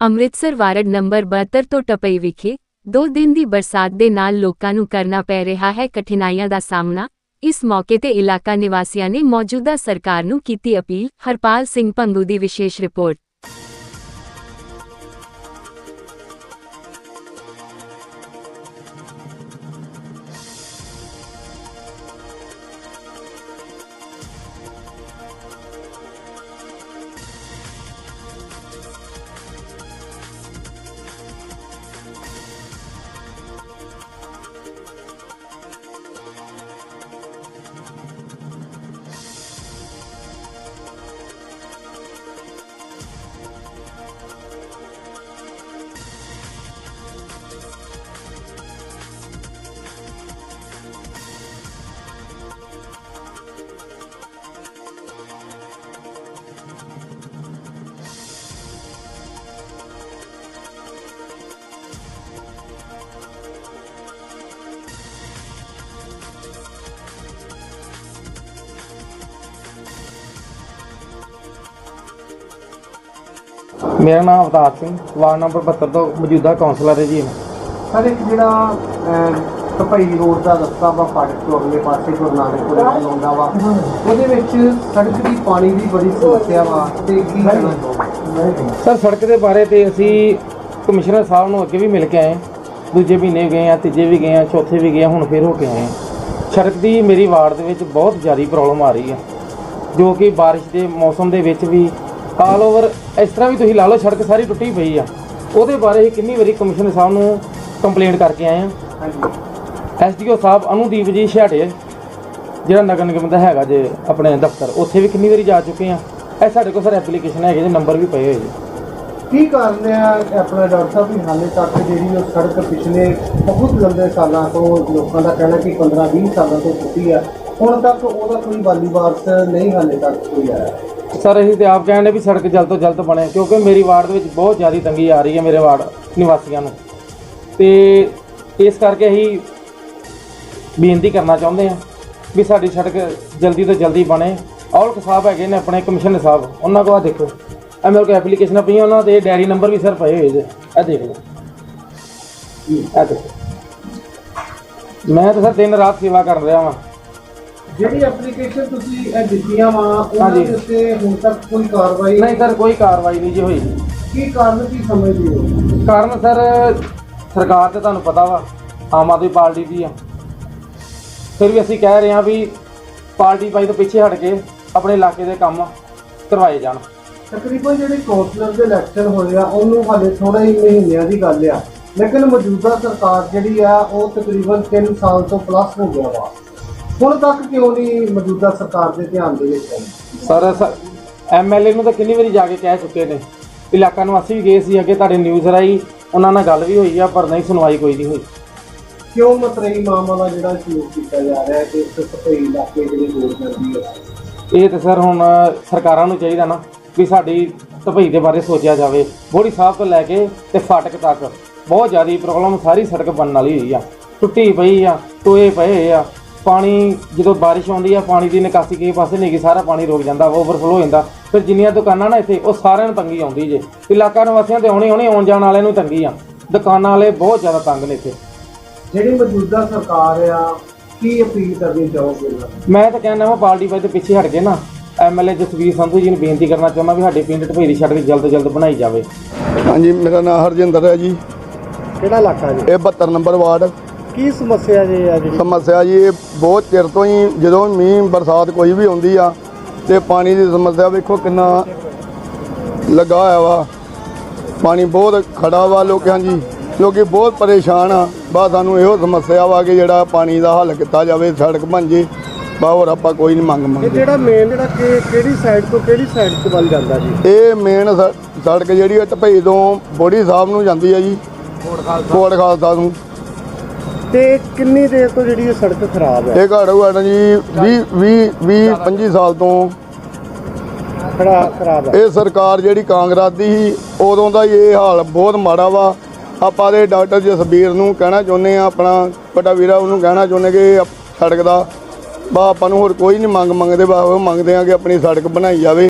Amritsar ward number 72 ਤੋਂ ਟਪਈ ਵਿਖੇ ਦੋ ਦਿਨ ਦੀ ਬਰਸਾਤ ਦੇ ਨਾਲ ਲੋਕਾਂ ਨੂੰ ਕਰਨਾ ਪੈ ਰਿਹਾ ਹੈ ਕਠਿਨਾਈਆਂ ਦਾ ਸਾਹਮਣਾ। ਇਸ ਮੌਕੇ ਤੇ ਇਲਾਕਾ ਨਿਵਾਸੀਆਂ ਨੇ ਮੌਜੂਦਾ ਸਰਕਾਰ ਨੂੰ ਕੀਤੀ ਅਪੀਲ। ਹਰਪਾਲ ਸਿੰਘ ਪੰਗੂ ਦੀ ਵਿਸ਼ੇਸ਼ ਰਿਪੋਰਟ। ਮੇਰਾ ਨਾਮ ਅਵਤਾਰ ਸਿੰਘ ਵਾਰਡ ਨੰਬਰ 72 ਤੋਂ ਮੌਜੂਦਾ ਕਾਉਂਸਲਰ ਹੈ ਜੀ ਸਰ ਇੱਕ ਜਿਹੜਾ ਕਪਈ ਰੋਡ ਦਾ ਰਸਤਾ ਵਾ ਫਾਟਕ ਤੋਂ ਅਗਲੇ ਪਾਸੇ ਗੁਰੂ ਨਾਨਕਪੁਰ ਨੂੰ ਆਉਂਦਾ ਵਾ ਉਹਦੇ ਵਿੱਚ ਸੜਕ ਦੀ ਪਾਣੀ ਦੀ ਬੜੀ ਸਮੱਸਿਆ ਵਾ ਤੇ ਕੀ ਚਾਹੋਗੇ? ਸਰ ਸੜਕ ਦੇ ਬਾਰੇ ਤੇ ਅਸੀਂ ਕਮਿਸ਼ਨਰ ਸਾਹਿਬ ਨੂੰ ਅੱਗੇ ਵੀ ਮਿਲ ਕੇ ਆਏ ਦੂਜੇ ਮਹੀਨੇ ਗਏ ਆ ਤੀਜੇ ਵੀ ਗਏ ਆ ਚੌਥੇ ਵੀ ਗਏ ਆ ਹੁਣ ਫੇਰ ਹੋ ਕੇ ਆਏ ਸੜਕ ਦੀ ਮੇਰੀ ਵਾਰਡ ਦੇ ਵਿੱਚ ਬਹੁਤ ਜ਼ਿਆਦਾ ਪ੍ਰੋਬਲਮ ਆ ਰਹੀ ਆ ਜੋ ਕਿ ਬਾਰਿਸ਼ ਦੇ ਮੌਸਮ ਦੇ ਵਿੱਚ ਵੀ ਆਲ ਓਵਰ ਇਸ ਤਰ੍ਹਾਂ ਵੀ ਤੁਸੀਂ ਲਾ ਲਓ ਸੜਕ ਸਾਰੀ ਟੁੱਟੀ ਪਈ ਆ। ਉਹਦੇ ਬਾਰੇ ਅਸੀਂ ਕਿੰਨੀ ਵਾਰੀ ਕਮਿਸ਼ਨਰ ਸਾਹਿਬ ਨੂੰ ਕੰਪਲੇਂਟ ਕਰਕੇ ਆਏ ਆ। ਹਾਂਜੀ। ਐਸਡੀਓ ਸਾਹਿਬ ਅਨੁਦੀਪ ਜੀ ਛਿਆਟੇ ਜਿਹੜਾ ਨਗਰ ਨਿਗਮ ਦਾ ਹੈਗਾ ਜੇ ਆਪਣੇ ਦਫ਼ਤਰ ਉੱਥੇ ਵੀ ਕਿੰਨੀ ਵਾਰੀ ਜਾ ਚੁੱਕੇ ਆ। ਇਹ ਸਾਡੇ ਕੋਲ ਸਰ ਐਪਲੀਕੇਸ਼ਨ ਹੈਗੇ ਜੇ ਨੰਬਰ ਵੀ ਪਏ ਹੋਏ ਜੀ। ਕੀ ਕਾਰਨ ਹੈ ਆਪਣਾ ਡਾਕਟਰ ਸਾਹਿਬ ਵੀ ਹਾਲੇ ਤੱਕ ਜਿਹੜੀ ਉਹ ਸੜਕ ਪਿਛਲੇ ਬਹੁਤ ਲੰਬੇ ਸਾਲਾਂ ਤੋਂ ਲੋਕਾਂ ਦਾ ਕਹਿਣਾ ਕਿ 15 20 ਸਾਲਾਂ ਤੋਂ ਟੁੱਟੀ ਆ। ਹੁਣ ਤੱਕ ਉਹਦਾ ਕੋਈ ਵਾਲੀ ਵਾਰਸ ਨਹੀਂ ਹਾਲੇ ਤੱਕ ਕੋਈ ਆਇਆ। ਸਰ, ਅਸੀਂ ਤੇ ਆਪ ਕਹਿੰਦੇ ਵੀ ਸੜਕ ਜਲਦ ਤੋਂ ਜਲਦ ਬਣੇ, ਕਿਉਂਕਿ ਮੇਰੀ ਵਾਰਡ ਦੇ ਵਿੱਚ ਬਹੁਤ ਜ਼ਿਆਦਾ ਤੰਗੀ ਆ ਰਹੀ ਹੈ ਮੇਰੇ ਵਾਰਡ ਨਿਵਾਸੀਆਂ ਨੂੰ। ਤੇ ਇਸ ਕਰਕੇ ਅਸੀਂ ਬੇਨਤੀ ਕਰਨਾ ਚਾਹੁੰਦੇ ਹਾਂ ਵੀ ਸਾਡੀ ਸੜਕ ਜਲਦੀ ਤੋਂ ਜਲਦੀ ਬਣੇ। ਔਲਖ ਸਾਹਿਬ ਹੈਗੇ ਨੇ ਆਪਣੇ, ਕਮਿਸ਼ਨਰ ਸਾਹਿਬ, ਉਹਨਾਂ ਕੋਲ ਆਹ ਦੇਖੋ। ਇਹ ਮੇਰੇ ਕੋਲ ਐਪਲੀਕੇਸ਼ਨਾਂ ਪਈਆਂ ਉਹਨਾਂ ਦੇ, ਡੈਰੀ ਨੰਬਰ ਵੀ ਸਰ ਪਏ ਹੋਏ ਜੇ ਇਹ ਦੇਖ ਲਓ। ਇਹ ਦੇਖੋ। ਮੈਂ ਤਾਂ ਸਰ ਦਿਨ ਰਾਤ ਸੇਵਾ ਕਰ ਰਿਹਾ ਵਾਂ। ਜਿਹੜੀ ਐਪਲੀਕੇਸ਼ਨ ਤੁਸੀਂ ਇਹ ਦਿੱਤੀਆਂ ਵਾ ਉਹਨਾਂ ਹਾਂਜੀ। ਦੇ ਉੱਤੇ ਹੁਣ ਤੱਕ ਕੋਈ ਕਾਰਵਾਈ ਨਹੀਂ ਸਰ ਕੋਈ ਕਾਰਵਾਈ ਨਹੀਂ ਜੀ ਹੋਈ। ਕੀ ਕਾਰਨ ਕੀ ਸਮਝਦੇ ਹੋ? ਕਾਰਨ ਸਰ ਸਰਕਾਰ ਤੇ ਤੁਹਾਨੂੰ ਪਤਾ ਵਾ ਆਮ ਆਦਮੀ ਪਾਰਟੀ ਦੀ ਆ। ਫਿਰ ਵੀ ਅਸੀਂ ਕਹਿ ਰਹੇ ਹਾਂ ਵੀ ਪਾਰਟੀ ਪਾਈ ਤੋਂ ਪਿੱਛੇ ਹਟ ਕੇ ਆਪਣੇ ਇਲਾਕੇ ਦੇ ਕੰਮ ਕਰਵਾਏ ਜਾਣ। ਤਕਰੀਬਨ ਜਿਹੜੇ ਕੌਂਸਲਰ ਦੇ ਇਲੈਕਸ਼ਨ ਹੋਏ ਆ ਉਹਨੂੰ ਹਾਲੇ ਥੋੜਾ ਹੀ ਮਹੀਨਿਆਂ ਦੀ ਗੱਲ ਆ। ਲੇਕਿਨ ਮੌਜੂਦਾ ਸਰਕਾਰ ਜਿਹੜੀ ਆ ਉਹ ਤਕਰੀਬਨ 3 ਸਾਲ ਤੋਂ ਪਲੱਸ ਹੋ ਗਿਆ ਵਾ। ਹੁਣ ਤੱਕ ਕਿਉਂ ਨਹੀਂ ਮੌਜੂਦਾ ਸਰਕਾਰ ਦੇ ਧਿਆਨ ਦੇ ਵਿੱਚ ਆਈ ਸਰ ਐਮਐਲਏ ਨੂੰ ਤਾਂ ਕਿੰਨੀ ਵਾਰੀ ਜਾ ਕੇ ਕਹਿ ਚੁੱਕੇ ਨੇ। ਇਲਾਕਾ ਨਿਵਾਸੀ ਵੀ ਗਏ ਸੀ ਅੱਗੇ ਤੁਹਾਡੇ ਨਿਊਜ਼ ਰਾਈ ਉਹਨਾਂ ਨਾਲ ਗੱਲ ਵੀ ਹੋਈ ਆ ਪਰ ਨਹੀਂ ਸੁਣਵਾਈ ਕੋਈ ਨਹੀਂ ਹੋਈ। ਕਿਉਂ ਮਤਰਈ ਮਾਮਲਾ ਜਿਹੜਾ ਸਲੂਕ ਕੀਤਾ ਜਾ ਰਿਹਾ ਹੈ ਕਿ ਇਸ ਸਫ਼ਾਈ ਇਲਾਕੇ ਜਿਹੜੇ ਦੂਰ ਕਰਦੀ ਹੈ? ਇਹ ਤਾਂ ਸਰ ਹੁਣ ਸਰਕਾਰਾਂ ਨੂੰ ਚਾਹੀਦਾ ਨਾ ਵੀ ਸਾਡੀ ਧਪਈ ਦੇ ਬਾਰੇ ਸੋਚਿਆ ਜਾਵੇ। ਬੋੜੀ ਸਾਹਿਬ ਤੋਂ ਲੈ ਕੇ ਤੇ ਫਾਟਕ ਤੱਕ। ਬਹੁਤ ਜ਼ਿਆਦਾ ਪ੍ਰੋਬਲਮ ਸਾਰੀ ਸੜਕ ਬਣਨ ਵਾਲੀ ਹੋਈ ਆ। ਟੁੱਟੀ ਪਈ ਆ ਟੋਏ ਪਏ ਆ। ਪਾਣੀ ਜਦੋਂ ਬਾਰਿਸ਼ ਆਉਂਦੀ ਆ ਪਾਣੀ ਦੀ ਨਿਕਾਸੀ ਕਿਸੇ ਪਾਸੇ ਨਹੀਂ ਗਈ ਸਾਰਾ ਪਾਣੀ ਰੁਕ ਜਾਂਦਾ ਓਵਰਫਲੋ ਹੋ ਜਾਂਦਾ। ਫਿਰ ਜਿੰਨੀਆਂ ਦੁਕਾਨਾਂ ਨਾ ਇੱਥੇ ਉਹ ਸਾਰਿਆਂ ਨੂੰ ਤੰਗੀ ਆਉਂਦੀ ਜੇ। ਇਲਾਕਾ ਨਿਵਾਸੀਆਂ ਤੇ ਆਉਣੇ ਆਉਣੇ ਆਉਣ ਜਾਣ ਵਾਲਿਆਂ ਨੂੰ ਤੰਗੀ ਆ। ਦੁਕਾਨਾਂ ਵਾਲੇ ਬਹੁਤ ਜ਼ਿਆਦਾ ਤੰਗ ਨੇ ਇੱਥੇ। ਜਿਹੜੀ ਮੌਜੂਦਾ ਸਰਕਾਰ ਆ ਕੀ ਅਪੀਲ ਕਰਨੀ ਚਾਹੋਗੇ? ਮੈਂ ਤਾਂ ਕਹਿੰਦਾ ਵਾ ਪਾਰਟੀ ਦੇ ਪਿੱਛੇ ਹਟ ਕੇ ਨਾ। ਐਮਐਲਏ ਜਸਵੀਰ ਸੰਧੂ ਜੀ ਨੂੰ ਬੇਨਤੀ ਕਰਨਾ ਚਾਹੁੰਦਾ ਵੀ ਸਾਡੇ ਪਿੰਡ ਦੀ ਸੜਕ ਜਲਦ ਤੋਂ ਜਲਦ ਬਣਾਈ ਜਾਵੇ। ਹਾਂਜੀ ਮੇਰਾ ਨਾਮ ਹਰਜਿੰਦਰ ਹੈ ਜੀ। ਕਿਹੜਾ ਇਲਾਕਾ ਜੀ? ਇਹ 72 ਨੰਬਰ ਵਾਰਡ। ਕੀ ਸਮੱਸਿਆ ਜੀ ਆ ਜਿਹੜੀ? ਸਮੱਸਿਆ ਜੀ ਇਹ ਬਹੁਤ ਚਿਰ ਤੋਂ ਹੀ ਜਦੋਂ ਮੀਂਹ ਬਰਸਾਤ ਕੋਈ ਵੀ ਆਉਂਦੀ ਆ ਤੇ ਪਾਣੀ ਦੀ ਸਮੱਸਿਆ ਵੇਖੋ ਕਿੰਨਾ ਲੱਗਾ ਹੋਇਆ ਵਾ। ਪਾਣੀ ਬਹੁਤ ਖੜਾ ਵਾ ਲੋਕਾਂ ਜੀ ਲੋਕੀ ਬਹੁਤ ਪਰੇਸ਼ਾਨ ਆ। ਬਸ ਸਾਨੂੰ ਇਹੋ ਸਮੱਸਿਆ ਵਾ ਕਿ ਜਿਹੜਾ ਪਾਣੀ ਦਾ ਹੱਲ ਕੀਤਾ ਜਾਵੇ ਸੜਕ ਬਣ ਜੇ ਬਾ ਹੋਰ ਆਪਾਂ ਕੋਈ ਨਹੀਂ ਮੰਗ ਇਹ ਮੰਗਦੇ। ਜਿਹੜਾ ਮੇਨ ਜਿਹੜਾ ਕਿ ਕਿਹੜੀ ਸਾਈਡ ਤੋਂ ਕਿਹੜੀ ਸਾਈਡ ਤੋਂ ਵੱਲ ਜਾਂਦਾ ਜੀ? ਇਹ ਮੇਨ ਸੜਕ ਜਿਹੜੀ ਹੈ ਢਪਈ ਤੋਂ ਬੋੜੀ ਸਾਹਿਬ ਨੂੰ ਜਾਂਦੀ ਹੈ ਜੀ। ਕੋਟ ਖਾਲਸਾ ਨੂੰ। ਤੇ ਕਿੰਨੀ ਦੇਰ ਤੋਂ ਜਿਹੜੀ ਇਹ ਸੜਕ ਖਰਾਬ ਹੈ? ਇਹ ਘਾੜੂ ਆਣਾ ਜੀ 20 20 20 25 ਸਾਲ ਤੋਂ ਖੜਾ ਖਰਾਬ ਹੈ। ਇਹ ਸਰਕਾਰ ਜਿਹੜੀ ਕਾਂਗਰਸ ਦੀ ਸੀ ਉਦੋਂ ਦਾ ਇਹ ਹਾਲ ਬਹੁਤ ਮਾੜਾ ਵਾ। ਆਪਾਂ ਦੇ ਡਾਕਟਰ ਜਸਬੀਰ ਨੂੰ ਕਹਿਣਾ ਚਾਹੁੰਦੇ ਆ ਆਪਣਾ ਵੱਡਾ ਵੀਰਾ ਉਹਨੂੰ ਕਹਿਣਾ ਚਾਹੁੰਦੇ ਕਿ ਇਹ ਸੜਕ ਦਾ ਬਾ ਆਪਾਂ ਨੂੰ ਹੋਰ ਕੋਈ ਨਹੀਂ ਮੰਗ ਮੰਗਦੇ ਬਾ ਉਹ ਮੰਗਦੇ ਆ ਕਿ ਆਪਣੀ ਸੜਕ ਬਣਾਈ ਜਾਵੇ।